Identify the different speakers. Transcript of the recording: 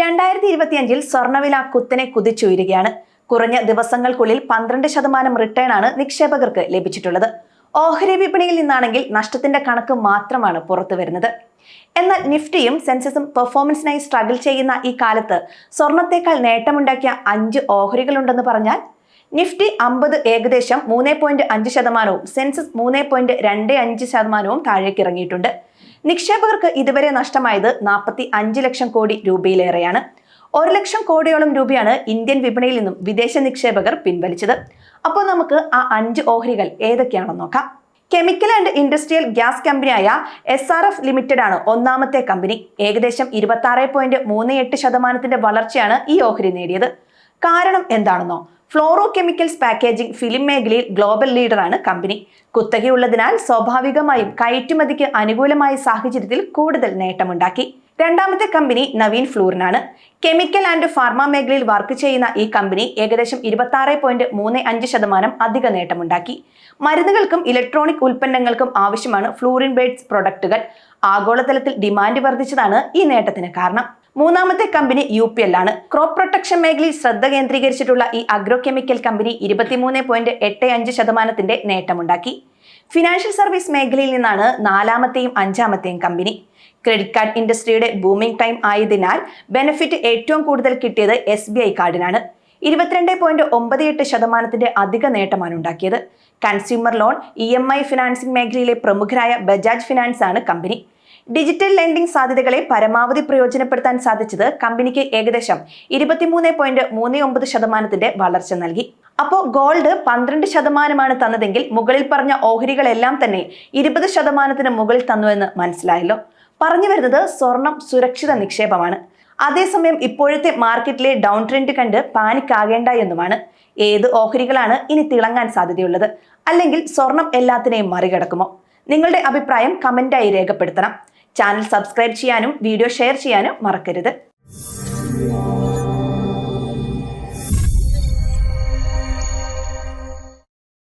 Speaker 1: രണ്ടായിരത്തി ഇരുപത്തിയഞ്ചിൽ സ്വർണവില കുത്തനെ കുതിച്ചുയരുകയാണ്. കുറഞ്ഞ ദിവസങ്ങൾക്കുള്ളിൽ പന്ത്രണ്ട് ശതമാനം റിട്ടേൺ ആണ് നിക്ഷേപകർക്ക് ലഭിച്ചിട്ടുള്ളത്. ഓഹരി വിപണിയിൽ നിന്നാണെങ്കിൽ നഷ്ടത്തിന്റെ കണക്ക് മാത്രമാണ് പുറത്തു വരുന്നത്. എന്നാൽ നിഫ്റ്റിയും സെൻസസും പെർഫോമൻസിനായി സ്ട്രഗിൾ ചെയ്യുന്ന ഈ കാലത്ത് സ്വർണത്തേക്കാൾ നേട്ടമുണ്ടാക്കിയ അഞ്ച് ഓഹരികളുണ്ടെന്ന് പറഞ്ഞാൽ നിഫ്റ്റി അമ്പത് ഏകദേശം മൂന്ന് പോയിന്റ് അഞ്ച് ശതമാനവും സെൻസസ് മൂന്ന് പോയിന്റ് രണ്ട് അഞ്ച് ശതമാനവും താഴേക്ക് ഇറങ്ങിയിട്ടുണ്ട് നിക്ഷേപകർക്ക് ഇതുവരെ നഷ്ടമായത് നാൽപ്പത്തി അഞ്ച് ലക്ഷം കോടി രൂപയിലേറെയാണ്. ഒരു ലക്ഷം കോടിയോളം രൂപയാണ് ഇന്ത്യൻ വിപണിയിൽ നിന്നും വിദേശ നിക്ഷേപകർ പിൻവലിച്ചത്. അപ്പോൾ നമുക്ക് ആ അഞ്ച് ഓഹരികൾ ഏതൊക്കെയാണെന്ന് നോക്കാം. കെമിക്കൽ ആൻഡ് ഇൻഡസ്ട്രിയൽ ഗ്യാസ് കമ്പനിയായ എസ് ആർ എഫ് ലിമിറ്റഡ് ആണ് ഒന്നാമത്തെ കമ്പനി ഏകദേശം ഇരുപത്തി ആറ് പോയിന്റ് മൂന്ന് എട്ട് ശതമാനത്തിന്റെ വളർച്ചയാണ് ഈ ഓഹരി നേടിയത്. കാരണം എന്താണെന്നോ? ഫ്ലോറോ കെമിക്കൽസ് പാക്കേജിംഗ് ഫിലിം മേഖലയിൽ ഗ്ലോബൽ ലീഡറാണ് കമ്പനി കുത്തകയുള്ളതിനാൽ സ്വാഭാവികമായും കയറ്റുമതിക്ക് അനുകൂലമായ സാഹചര്യത്തിൽ കൂടുതൽ നേട്ടമുണ്ടാക്കി. രണ്ടാമത്തെ കമ്പനി നവീൻ ഫ്ലൂറിനാണ്. കെമിക്കൽ ആൻഡ് ഫാർമ മേഖലയിൽ വർക്ക് ചെയ്യുന്ന ഈ കമ്പനി ഏകദേശം ഇരുപത്തി പോയിന്റ് മൂന്ന് അഞ്ച് ശതമാനം അധിക നേട്ടമുണ്ടാക്കി. മരുന്നുകൾക്കും ഇലക്ട്രോണിക് ഉൽപ്പന്നങ്ങൾക്കും ആവശ്യമാണ് ഫ്ലൂറിൻ ബേഡ്സ് പ്രൊഡക്റ്റുകൾ ആഗോളതലത്തിൽ ഡിമാൻഡ് വർദ്ധിച്ചതാണ് ഈ നേട്ടത്തിന് കാരണം. മൂന്നാമത്തെ കമ്പനി യു പി എൽ ആണ്. ക്രോപ്പ് പ്രൊട്ടക്ഷൻ മേഖലയിൽ ശ്രദ്ധ കേന്ദ്രീകരിച്ചിട്ടുള്ള ഈ അഗ്രോ കെമിക്കൽ കമ്പനി ഇരുപത്തിമൂന്ന് പോയിന്റ് എട്ട് അഞ്ച് ശതമാനത്തിന്റെ നേട്ടമുണ്ടാക്കി. ഫിനാൻഷ്യൽ സർവീസ് മേഖലയിൽ നിന്നാണ് നാലാമത്തെയും അഞ്ചാമത്തെയും കമ്പനി. ക്രെഡിറ്റ് കാർഡ് ഇൻഡസ്ട്രിയുടെ ബൂമിംഗ് ടൈം ആയതിനാൽ ബെനിഫിറ്റ് ഏറ്റവും കൂടുതൽ കിട്ടിയത് എസ് ബി ഐ കാർഡിനാണ് ഇരുപത്തിരണ്ട് പോയിന്റ് ഒമ്പത് എട്ട് ശതമാനത്തിന്റെ അധിക നേട്ടമാണ് ഉണ്ടാക്കിയത്. Consumer loan E M I financing മേഖലയിലെ പ്രമുഖരായ ബജാജ് ഫിനാൻസ് ആണ് കമ്പനി. ഡിജിറ്റൽ ലെൻഡിംഗ് സാധ്യതകളെ പരമാവധി പ്രയോജനപ്പെടുത്താൻ സാധിച്ചത് കമ്പനിക്ക് ഏകദേശം ഇരുപത്തിമൂന്ന് പോയിന്റ് മൂന്ന് ഒമ്പത് ശതമാനത്തിന്റെ വളർച്ച നൽകി. അപ്പോൾ ഗോൾഡ് പന്ത്രണ്ട് ശതമാനമാണ് തന്നതെങ്കിൽ മുകളിൽ പറഞ്ഞ ഓഹരികളെല്ലാം തന്നെ ഇരുപത് ശതമാനത്തിന് മുകളിൽ തന്നു എന്ന് മനസ്സിലായല്ലോ. പറഞ്ഞു വരുന്നത് സ്വർണം സുരക്ഷിത നിക്ഷേപമാണ്. അതേസമയം ഇപ്പോഴത്തെ മാർക്കറ്റിലെ ഡൗൺ ട്രെൻഡ് കണ്ട് പാനിക് ആകേണ്ട എന്നുമാണ്. ഏത് ഓഹരികളാണ് ഇനി തിളങ്ങാൻ സാധ്യതയുള്ളത്? അല്ലെങ്കിൽ സ്വർണം എല്ലാത്തിനെയും മറികടക്കുമോ? നിങ്ങളുടെ അഭിപ്രായം കമന്റായി രേഖപ്പെടുത്തണം. ചാനൽ സബ്സ്ക്രൈബ് ചെയ്യാനും വീഡിയോ ഷെയർ ചെയ്യാനും മറക്കരുത്.